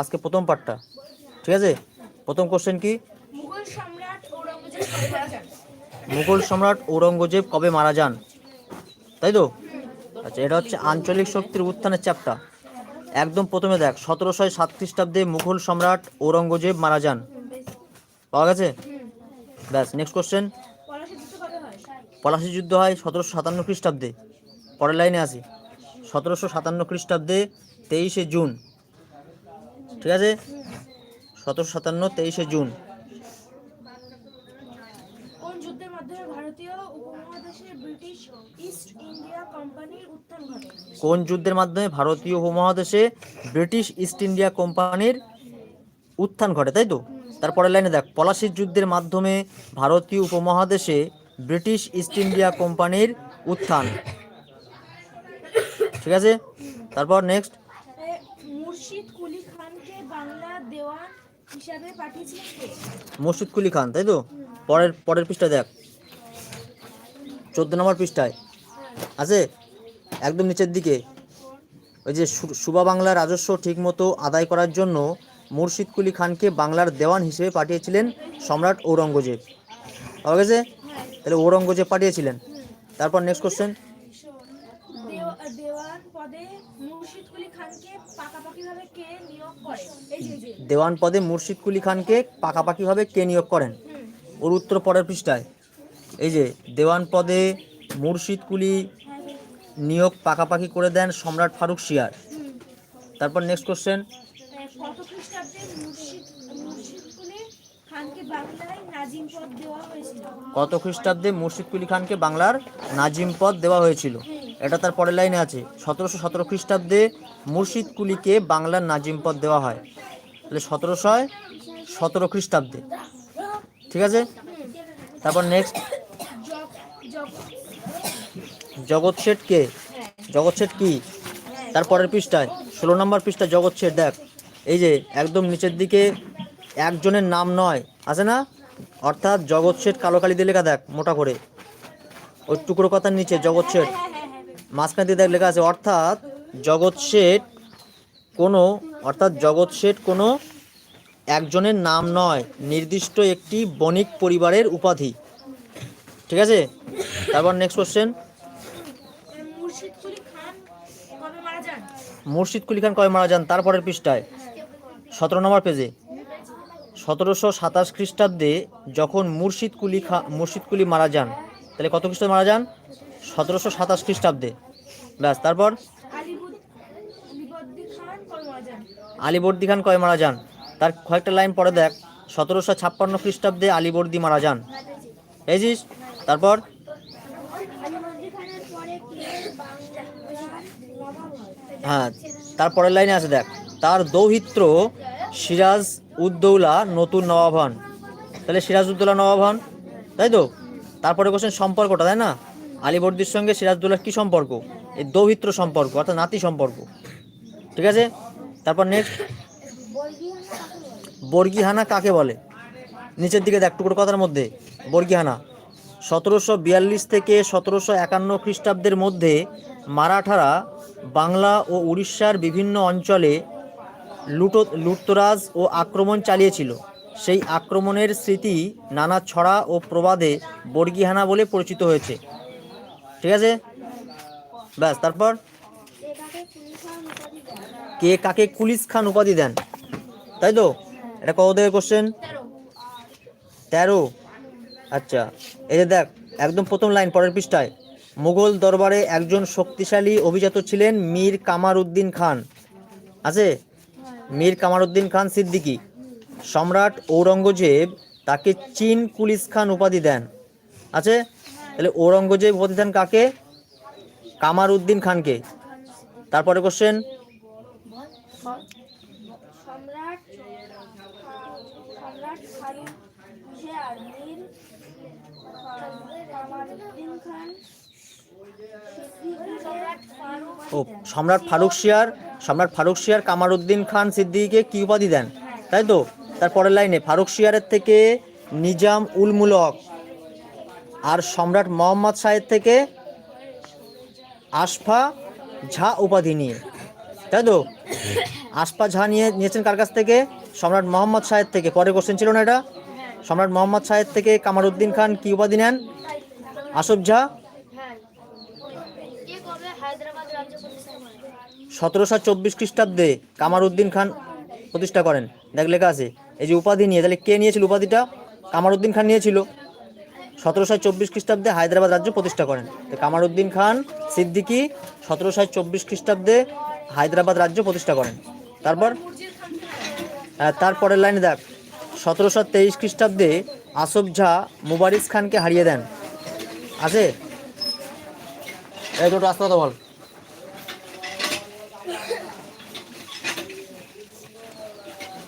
আজকে প্রথম পার্টটা ঠিক আছে? প্রথম কোশ্চেন কি? মুঘল সম্রাট ঔরঙ্গজেব কবে মারা যান? তাই তো? আচ্ছা এটা হচ্ছে আঞ্চলিক শক্তির উত্থানের চ্যাপ্টার একদম প্রথমে দেখ সতেরোশো সাত খ্রিস্টাব্দে মুঘল সম্রাট ঔরঙ্গজেব মারা যান। পাওয়া গেছে? ব্যাস নেক্সট কোশ্চেন হয়? পলাশী যুদ্ধ হয় সতেরোশো সাতান্ন খ্রিস্টাব্দে। পরের লাইনে আসি। সতেরোশো সাতান্ন খ্রিস্টাব্দে তেইশে জুন। ঠিক আছে? সতেরোশো সাতান্ন তেইশে জুন। কোন যুদ্ধের মাধ্যমে ভারতীয় উপমহাদেশে ব্রিটিশ ইস্ট ইন্ডিয়া কোম্পানির উত্থান ঘটে? কোন যুদ্ধের মাধ্যমে ভারতীয় উপমহাদেশে ব্রিটিশ ইস্ট ইন্ডিয়া কোম্পানির উত্থান ঘটে তাই তো? তারপরের লাইনে দেখ পলাশির যুদ্ধের মাধ্যমে ভারতীয় উপমহাদেশে ব্রিটিশ ইস্ট ইন্ডিয়া কোম্পানির উত্থান। ঠিক আছে? তারপর নেক্সট মুর্শিদ বাংলা দেওয়ান হিসাবে পাঠিয়েছিলেন মুর্শিদ কুলি খান তাই তো? পরের পরের পৃষ্ঠায় দেখ। চোদ্দ নম্বর পৃষ্ঠায়। আছে? একদম নিচের দিকে। ওই যে সুবা বাংলার রাজস্ব ঠিকমতো আদায় করার জন্য মুর্শিদ কুলি খানকে বাংলার দেওয়ান হিসেবে পাঠিয়েছিলেন সম্রাট ঔরঙ্গজেব। পাওয়া গেছে? তাহলে ঔরঙ্গজেব পাঠিয়েছিলেন। তারপর নেক্সট কোশ্চেন দেওয়ান পদে মুর্শিদ কুলি খানকে পাকাপাকিভাবে কে নিয়োগ করে? এই যে দেওয়ান পদে মুর্শিদ কুলি খানকে পাকাপাকিভাবে কে নিয়োগ করেন? ওর উত্তর পরের পৃষ্ঠায়। এই যে দেওয়ান পদে মুর্শিদ কুলি নিয়োগ পাকাপাকি করে দেন সম্রাট ফারুক শিয়ার। তারপর নেক্সট কোশ্চেন কত খ্রিস্টাব্দে মুর্শিদ মুর্শিদ কুলি খানকে বাংলায় নাজিম পদ দেওয়া হয়েছিল? কত খ্রিস্টাব্দে মুর্শিদ কুলি খানকে বাংলার নাজিম পদ দেওয়া হয়েছিল? এটা তার পরের লাইনে আছে। সতেরোশো সতেরো খ্রিস্টাব্দে মুর্শিদ কুলিকে বাংলার নাজিম পদ দেওয়া হয়। তাহলে সতেরোশো সতেরো খ্রিস্টাব্দে। ঠিক আছে? তারপর নেক্সট জগ জগ জগৎ শেঠ কে? জগৎ শেঠ কি? তার পরের পৃষ্ঠায়। ষোলো নম্বর পৃষ্ঠা জগৎ শেঠ, দেখ। এই যে একদম নিচের দিকে একজনের নাম নয়, আছে না? অর্থাৎ জগৎ শেঠ কালো কালি দিয়ে লেখা, দেখ, মোটা করে। ওই টুকরো কথার নিচে জগৎ শেঠ। মাঝখান দিয়ে লেখা আছে, অর্থাৎ জগৎ শেঠ কোনো, অর্থাৎ জগৎ শেঠ কোনো একজনের নাম নয়, নির্দিষ্ট একটি বণিক পরিবারের উপাধি। ঠিক আছে? তারপর নেক্সট কোশ্চেন মুর্শিদ কুলি খান কবে মারা যান? তারপরের পৃষ্ঠায়। সতেরো নম্বর পেজে। সতেরোশো সাতাশ খ্রিস্টাব্দে যখন মুর্শিদ কুলি খা মুর্শিদ কুলি মারা যান, তাহলে কত খ্রিস্টাব্দে মারা যান? সতেরোশো সাতাশ খ্রিস্টাব্দে। ব্যাস, তারপর? আলিবর্দি খান কবে মারা যান? তার কয়েকটা লাইন পরে দেখ। সতেরোশো ছাপ্পান্ন খ্রিস্টাব্দে আলিবর্দি মারা যান। বুঝেছিস? তারপর? হয় হ্যাঁ তারপরের লাইনে আছে দেখ। তার দৌহিত্র সিরাজ উদ্দৌলা নতুন নবাব হন তাহলে সিরাজ উদ্দৌলা নবাব হন তাই তো? তারপরে কোশ্চেন সম্পর্কটা, তাই না? আলিবর্দির সঙ্গে সিরাজদৌলার কী সম্পর্ক? এই দৌহিত্র সম্পর্ক, অর্থাৎ নাতি সম্পর্ক। ঠিক আছে? তারপর নেক্সট বর্গিহানা কাকে বলে? নিচের দিকে দেখ টুকরো কথার মধ্যে। বর্গিহানা, সতেরোশো বিয়াল্লিশ থেকে সতেরোশো একান্ন খ্রিস্টাব্দের মধ্যে মারাঠারা বাংলা ও উড়িষ্যার বিভিন্ন অঞ্চলে লুটো, লুটতরাজ ও আক্রমণ চালিয়েছিল। সেই আক্রমণের স্মৃতি নানা ছড়া ও প্রবাদে বর্গিহানা বলে পরিচিত হয়েছে। ঠিক আছে? ব্যাস, তারপর? কে কাকে কুলিস খান উপাধি দেন? তাই তো? এটা কত থেকে কোশ্চেন তেরো। আচ্ছা এই যে দেখ, একদম প্রথম লাইন, পরের পৃষ্ঠায়। মুঘল দরবারে একজন শক্তিশালী অভিজাত ছিলেন মীর কামার উদ্দিন খান। আছে? মীর কামার উদ্দিন খান সিদ্দিকী। সম্রাট ঔরঙ্গজেব তাকে চীন কুলিস খান উপাধি দেন। আছে? তাহলে ঔরঙ্গজেব উপাধি দেন কাকে? কামার উদ্দিন খানকে। তারপরে কোশ্চেন ও সম্রাট ফারুক শিয়ার সম্রাট ফারুক শিয়ার কামার উদ্দিন খান সিদ্দিকীকে কি উপাধি দেন? তাই তো? তারপরের লাইনে ফারুক শিয়ারের থেকে নিজাম উল মুলক। আর সম্রাট মোহাম্মদ সাহেব থেকে আশফা ঝা উপাধি নিয়ে। তাই তো? আশপা ঝা নিয়ে নিয়েছেন কার কাছ থেকে? সম্রাট মোহাম্মদ সাহেব থেকে। পরে কোশ্চেন ছিল না এটা? সম্রাট মোহাম্মদ সাহেব থেকে কামারউদ্দিন খান কি উপাধি নেন? আসফ ঝা? সতেরোশো চব্বিশ খ্রিস্টাব্দে কামারউদ্দিন খান প্রতিষ্ঠা করেন। দেখ লেখা আছে। এই যে উপাধি নিয়ে, তাহলে কে নিয়েছিল উপাধিটা? কামারউদ্দিন খান নিয়েছিল। সতেরোশো চব্বিশ খ্রিস্টাব্দে হায়দ্রাবাদ রাজ্য প্রতিষ্ঠা করেন। তো কামারউদ্দিন খান, সিদ্দিকী সতেরোশো চব্বিশ খ্রিস্টাব্দে হায়দ্রাবাদ রাজ্য প্রতিষ্ঠা করেন। তারপর তারপরের লাইনে দেখ, সতেরোশো তেইশ খ্রিস্টাব্দে আসফ ঝা মুবারিস খানকে হারিয়ে দেন। আছে? এই দুটো আসতে কথা বল।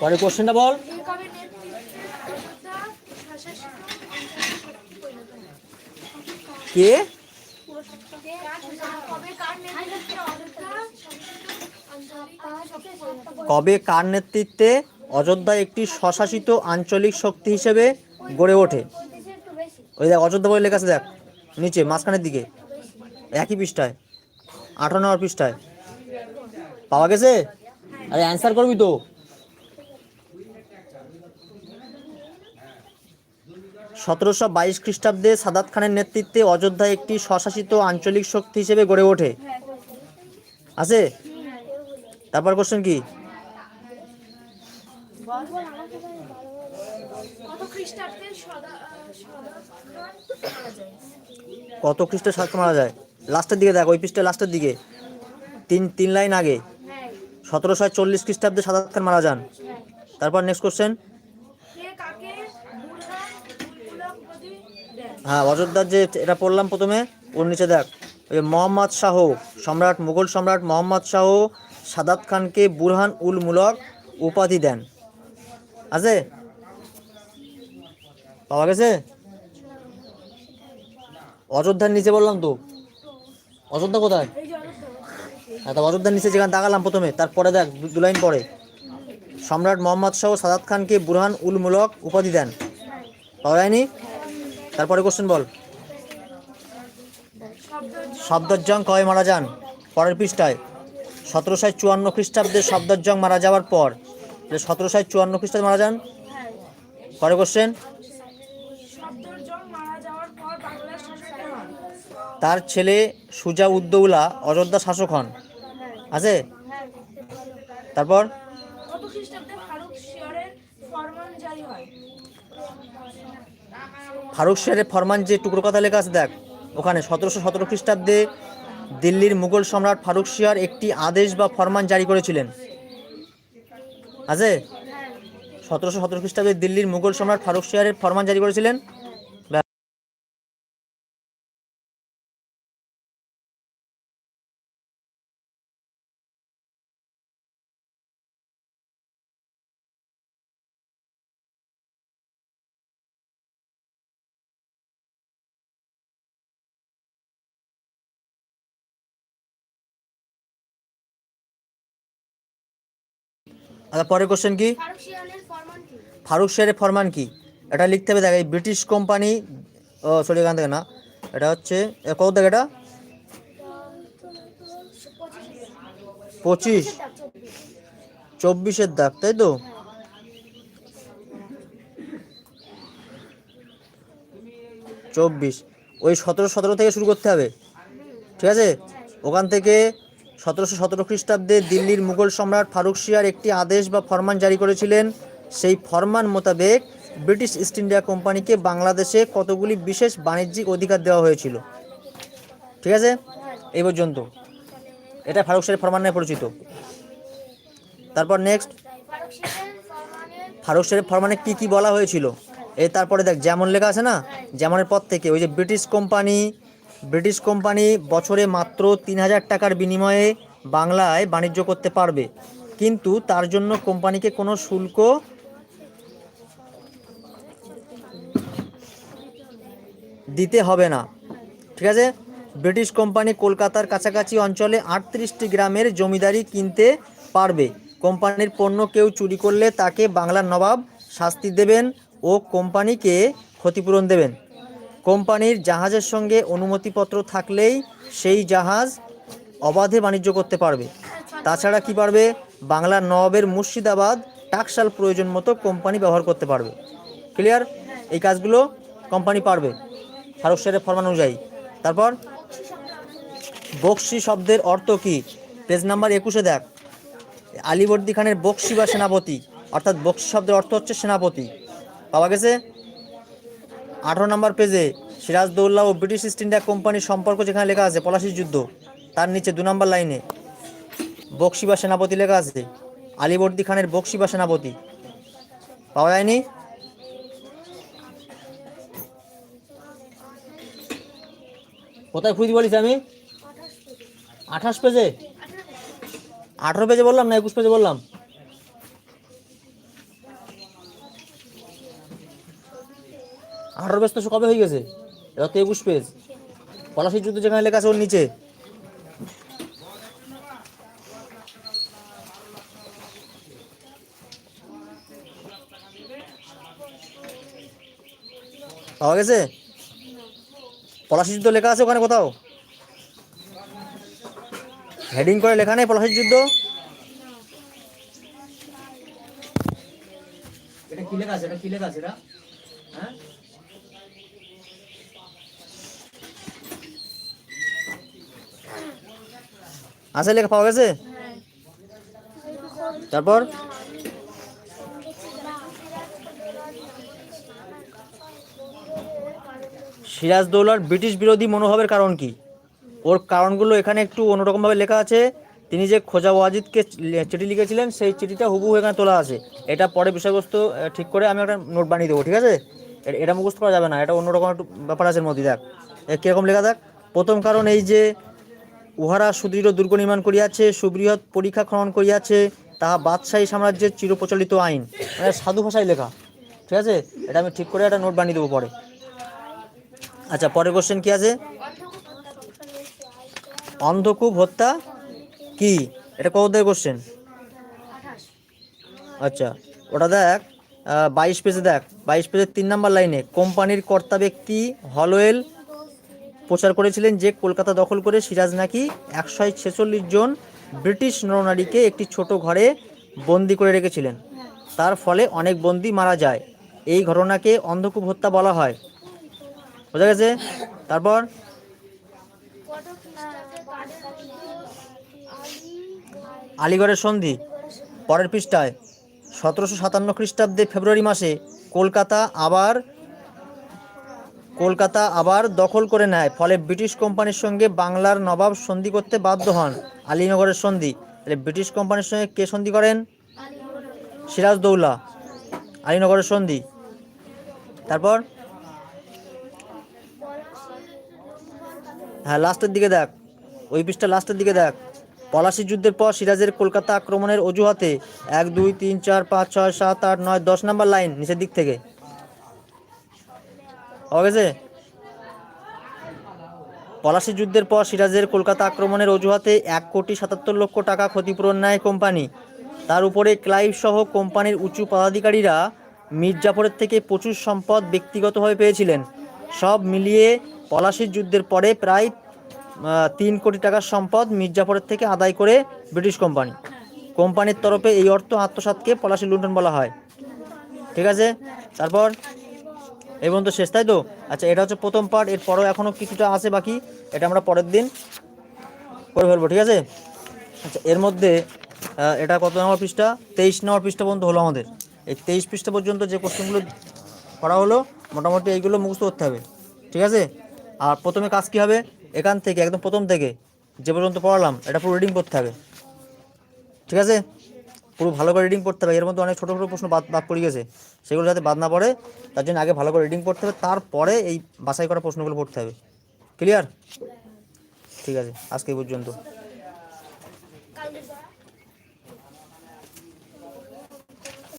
পরে কোশ্চেনটা বল কে কবে নেতৃত্বে অযোধ্যা শাসিত অঞ্চলে পরিণত হয়? কে? কবে কার নেতৃত্বে অযোধ্যা একটি স্বশাসিত আঞ্চলিক শক্তি হিসেবে গড়ে ওঠে? ওই দেখ, অযোধ্যা বলে লেখা দেখ, নিচে, মাঝখানের দিকে, একই পৃষ্ঠায়, আঠারো নম্বর পৃষ্ঠায়। পাওয়া গেছে? আরে অ্যান্সার করবি তো। সতেরোশো বাইশ খ্রিস্টাব্দে সাদাত খানের নেতৃত্বে অযোধ্যা একটি স্বশাসিত আঞ্চলিক শক্তি হিসেবে গড়ে ওঠে। আছে? তারপর কোশ্চেন কি? কত খ্রিস্টে সাত মারা যায়? লাস্টের দিকে দেখ ওই পৃষ্ঠে লাস্টের দিকে। তিন তিন লাইন আগে। সতেরোশো চল্লিশ খ্রিস্টাব্দে সাদাত খান মারা যান। তারপর নেক্সট কোশ্চেন হ্যাঁ অযোধ্যার যে এটা পড়লাম প্রথমে, ওর নিচে দেখ। ওই যে মোহাম্মদ শাহ, সম্রাট, মুঘল সম্রাট মোহাম্মদ শাহ, সাদাত খানকে বুরহান উল মুলক উপাধি দেন। আছে? পাওয়া গেছে? অযোধ্যার নিচে বললাম তো। অযোধ্যা কোথায়? হ্যাঁ তা অযোধ্যার নিচে যেখানে তাকালাম প্রথমে, তারপরে দেখ দু লাইন পরে। সম্রাট মোহাম্মদ শাহ, সাদাত খানকে বুরহান উল মুলক উপাধি দেন। পাওয়া যায়নি? তারপরে কোশ্চেন বল। শব্দজং কবে মারা যান? পরের পৃষ্ঠায়। সতেরোশো চুয়ান্ন খ্রিস্টাব্দে শব্দজং মারা যাওয়ার পর সতেরোশো চুয়ান্ন খ্রিস্টাব্দে মারা যান? পরে কোশ্চেন তার ছেলে সুজা উদ্দৌলা অযোধ্যা শাসক হন। আছে? তারপর? কত খ্রিস্টাব্দে ফারুক শিয়রের ফরমান জারি হয়? ফারুক শেরের ফরমান যে টুকরো কথা লেখা আছে, দেখ, ওখানে সতেরোশো সতেরো খ্রিস্টাব্দে দিল্লির মুঘল সম্রাট ফারুক শিয়ার একটি আদেশ বা ফরমান জারি করেছিলেন। আছে? সতেরোশো সতেরো খ্রিস্টাব্দে দিল্লির মুঘল সম্রাট ফারুক শিয়ারের ফরমান জারি করেছিলেন ব্যাস। আচ্ছা পরের কোশ্চেন কি? ফারুক শিয়ানের ফরমান কি? এটা লিখতে হবে দেখ এই ব্রিটিশ কোম্পানি ও সরি এখান থেকে না। এটা হচ্ছে কত দেখ এটা? পঁচিশ। চব্বিশের দাগ তাই তো? চব্বিশ। ওই সতেরো সতেরো থেকে শুরু করতে হবে। ঠিক আছে? ওখান থেকে সতেরোশো সতেরো খ্রিস্টাব্দে দিল্লির মুঘল সম্রাট ফারুক শিয়ার একটি আদেশ বা ফরমান জারি করেছিলেন। সেই ফরমান মোতাবেক ব্রিটিশ ইস্ট ইন্ডিয়া কোম্পানিকে বাংলাদেশে কতগুলি বিশেষ বাণিজ্যিক অধিকার দেওয়া হয়েছিল? ঠিক আছে? এই পর্যন্ত। এটা ফারুক শিয়ারের ফরমান নামে পরিচিত। তারপর নেক্সট ফারুক শেরের ফরমানে কি কি বলা হয়েছিল? এই তারপরে দেখ, যেমন লেখা আছে না, যেমনের পর থেকে ওই যে ব্রিটিশ কোম্পানি ব্রিটিশ কোম্পানি বছরে মাত্র তিন হাজার টাকার বিনিময়ে বাংলায় বাণিজ্য করতে পারবে। কিন্তু তার জন্য কোম্পানিকে কোনো শুল্ক দিতে হবে না। ঠিক আছে? ব্রিটিশ কোম্পানি কলকাতার কাছাকাছি অঞ্চলে আটত্রিশটি গ্রামের জমিদারি কিনতে পারবে। কোম্পানির পণ্য কেউ চুরি করলে তাকে বাংলার নবাব শাস্তি দেবেন ও কোম্পানিকে ক্ষতিপূরণ দেবেন। কোম্পানির জাহাজের সঙ্গে অনুমতিপত্র থাকলেই সেই জাহাজ অবাধে বাণিজ্য করতে পারবে। তাছাড়া কি পারবে? বাংলার নবাবের মুর্শিদাবাদ টাকশাল প্রয়োজন মতো কোম্পানি ব্যবহার করতে পারবে। ক্লিয়ার? এই কাজগুলো কোম্পানি পারবে ফারুক ফরমান অনুযায়ী। তারপর বক্সি শব্দের অর্থ কি? পেজ নাম্বার একুশে দেখ। আলিবর্দী খানের বক্সি বা সেনাপতি, অর্থাৎ বক্সি শব্দের অর্থ হচ্ছে সেনাপতি। পাওয়া গেছে? আঠারো নম্বর পেজে সিরাজদৌল্লা ও ব্রিটিশ ইস্ট ইন্ডিয়া কোম্পানির সম্পর্ক যেখানে লেখা আছে, পলাশির যুদ্ধ। তার নিচে দু নম্বর লাইনে বক্সি বা সেনাপতি লেখা আছে, আলিবর্দী খানের বক্সি বা সেনাপতি। পাওয়া যায়নি? কোথায় খুঁজি বলিস আমি? আঠাশ পেজে। আঠারো পেজে বললাম না একুশ পেজে বললাম? আঠারো পেজ তো কবে হয়ে গেছে? এটা তো একুশ পেজ পলাশির যুদ্ধ যেখানে লেখা আছে ওর নিচে। পাওয়া গেছে? পলাশির যুদ্ধ লেখা আছে ওখানে কোথাও? হেডিং করে লেখা নেই পলাশির যুদ্ধ? এটা কি লেখা আছে? এটা কি লেখা আছে? এটা আছে লেখা পাওয়া গেছে? তারপর? সিরাজদৌলার ব্রিটিশ বিরোধী মনোভাবের কারণ কি? ওর কারণগুলো এখানে একটু অন্যরকমভাবে লেখা আছে। তিনি যে খোজা ওয়াজিদকে চিঠি লিখেছিলেন, সেই চিঠিটা হুবহু এখানে তোলা আছে। এটা পরে বিষয়বস্তু ঠিক করে আমি একটা নোট বানিয়ে দেবো, ঠিক আছে? এটা মুখস্থ করা যাবে না, এটা অন্যরকম একটু ব্যাপার আছে মধ্যে, দেখ। কীরকম লেখা, দেখ? প্রথম কারণ এই যে উহারা সুদৃঢ় দুর্গ নির্মাণ করিয়াছে, সুবৃহৎ পরীক্ষা খনন করিয়াছে, তাহা বাদশাহী সাম্রাজ্যের চিরপ্রচলিত আইন। মানে সাধু ভাষায় লেখা। ঠিক আছে? এটা আমি ঠিক করে একটা নোট বানিয়ে দেবো পরে। আচ্ছা পরের কোশ্চেন কি আছে? অন্ধকূপ হত্যা কি? এটা কত দেয় কোশ্চেন আচ্ছা ওটা দেখ বাইশ পেজে দেখ। বাইশ পেজের তিন নাম্বার লাইনে কোম্পানির কর্তা ব্যক্তি হলওয়েল প্রচার করেছিলেন যে কলকাতা দখল করে সিরাজ নাকি একশো ছেচল্লিশ জন ব্রিটিশ নরনারীকে একটি ছোট ঘরে বন্দি করে রেখেছিলেন। তার ফলে অনেক বন্দি মারা যায়। এই ঘটনাকে অন্ধকূপ হত্যা বলা হয়। বোঝা গেছে? তারপর? আলিগড়ের সন্ধি। পরের পৃষ্ঠায়, সতেরোশো সাতান্ন খ্রিস্টাব্দে ফেব্রুয়ারি মাসে কলকাতা আবার কলকাতা আবার দখল করে নেয়, ফলে ব্রিটিশ কোম্পানির সঙ্গে বাংলার নবাব সন্ধি করতে বাধ্য হন আলীনগরের সন্ধি। তাহলে ব্রিটিশ কোম্পানির সঙ্গে কে সন্ধি করেন? সিরাজদৌল্লা আলীনগরের সন্ধি। তারপর? হ্যাঁ লাস্টের দিকে দেখ। ওই পৃষ্ঠা লাস্টের দিকে দেখ। পলাশি যুদ্ধের পর সিরাজের কলকাতা আক্রমণের অজুহাতে এক, দুই, তিন, চার, পাঁচ, ছয়, সাত, আট, নয়, দশ নম্বর লাইন নিচের দিক থেকে। গেছে? পলাশি যুদ্ধের পর সিরাজের কলকাতা আক্রমণের অজুহাতে এক কোটি সাতাত্তর লক্ষ টাকা ক্ষতিপূরণ নেয় কোম্পানি। তার উপরে ক্লাইভ সহ কোম্পানির উঁচু পদাধিকারীরা মির্জাফরের থেকে প্রচুর সম্পদ ব্যক্তিগতভাবে পেয়েছিলেন। সব মিলিয়ে পলাশির যুদ্ধের পরে প্রায় তিন কোটি টাকার সম্পদ মির্জাফরের থেকে আদায় করে ব্রিটিশ কোম্পানি। কোম্পানির তরফে এই অর্থ আত্মসাৎকে পলাশি লুণ্ঠন বলা হয়। ঠিক আছে? তারপর এই পর্যন্ত শেষ, তাই তো? আচ্ছা এটা হচ্ছে প্রথম পার্ট এর পরেও এখনও কিছুটা আছে বাকি? এটা আমরা পরের দিন করে ফেলব, ঠিক আছে? আচ্ছা এর মধ্যে এটা কত নম্বর পৃষ্ঠা? তেইশ নম্বর পৃষ্ঠা পর্যন্ত হলো আমাদের। এই তেইশ পৃষ্ঠা পর্যন্ত যে কোশ্চেনগুলো করা হলো, মোটামুটি এইগুলো মুখস্থ করতে হবে, ঠিক আছে? আর প্রথমে কাজ কী হবে? এখান থেকে, একদম প্রথম থেকে, যে পর্যন্ত পড়ালাম, এটা পুরো রিডিং করতে হবে, ঠিক আছে? পুরো ভালো করে রিডিং পড়তে হবে। এর মধ্যে অনেক ছোটো ছোটো প্রশ্ন বাদ বাদ পড়ে গেছে। সেগুলো যাতে বাদ না পড়ে, তার জন্য আগে ভালো করে রিডিং পড়তে হবে। তারপরে এই বাছাই করা প্রশ্নগুলো পড়তে হবে। ক্লিয়ার ঠিক আছে। আজকে পর্যন্ত।